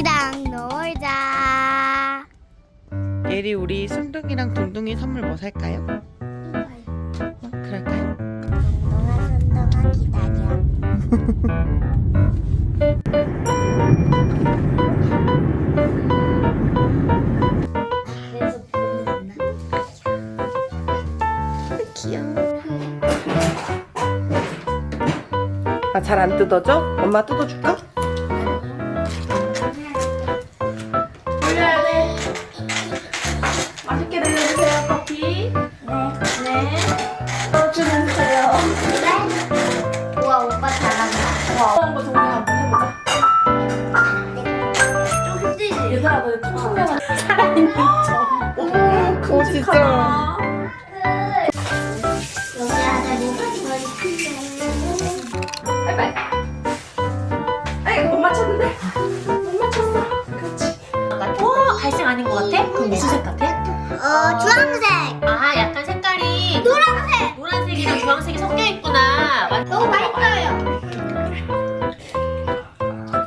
둥둥이랑 놀자. 예리 우리 순둥이랑 둥둥이 선물 뭐 살까요? 이거요. 어, 그럴까요? 둥둥아 순둥아 기다려. 그래서 보이나? 귀여워. 아, 잘 안 뜯어져? 엄마 뜯어줄까? 진짜. 여기 안에 뭐가 들어있는데? 바이바이. 아이, 못 맞췄는데? 못 맞췄어. 그렇지. 어, 갈색 아닌 것 같아? 그럼 무슨 색 같아? 어 주황색. 아, 약간 색깔이 노란색. 노란색이랑 주황색이 섞여 있구나. 맞- 너무 맛있어요.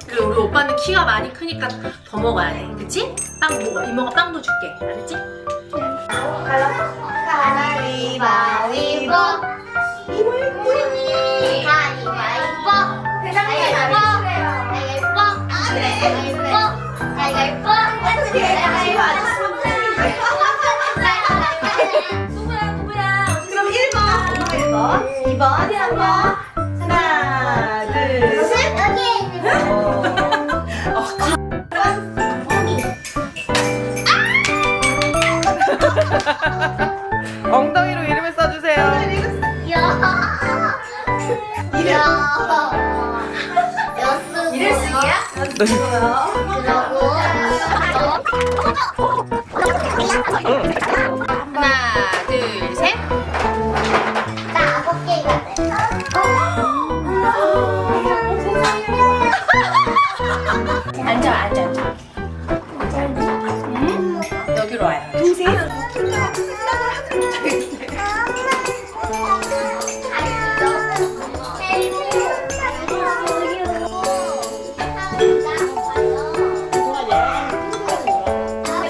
그리고 우리 오빠는 키가 많이 크니까 더 먹어야 돼. 그치? 빵 먹어. 이모가 빵도 줄게. 알았지? 가위바위보. 예쁘니. 가위바위보. 가위바위보. 가위바위보. 가위바위보. 가위바위보. 누구야, 누구야? 그럼 1번. 1번. 2번. 어디 한 번. 하나, 둘, 셋. 여기에 있는 엉덩이로 이름을 써주세요. 야. 야. 여수. 이랬으기야? 그러고. 하나, 둘, 셋. 나 아홉 개가 돼. 앉아, 앉아, 앉아. 와요.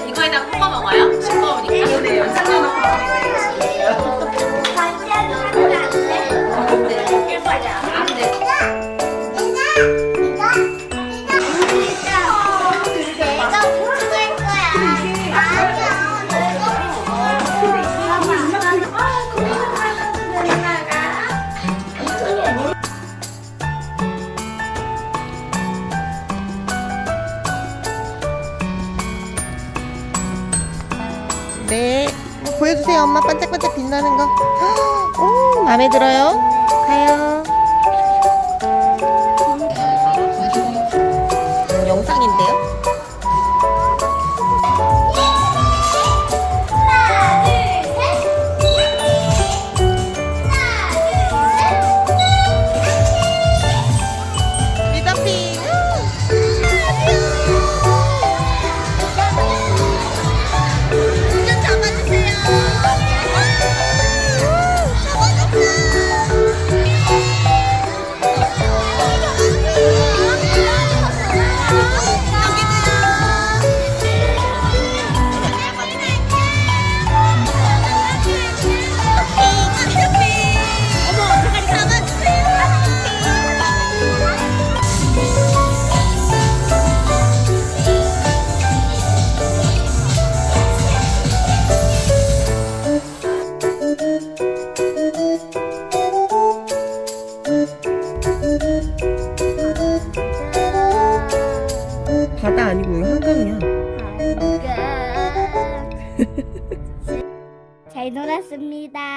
이거에다 섞어 먹어요. 싱거우니까. 네, 영상 넣어놓고 내가 보여주세요. 엄마 반짝반짝 빛나는 거. 오, 마음에 들어요? 가요. 바다 아니고 한강이야. 잘 놀았습니다.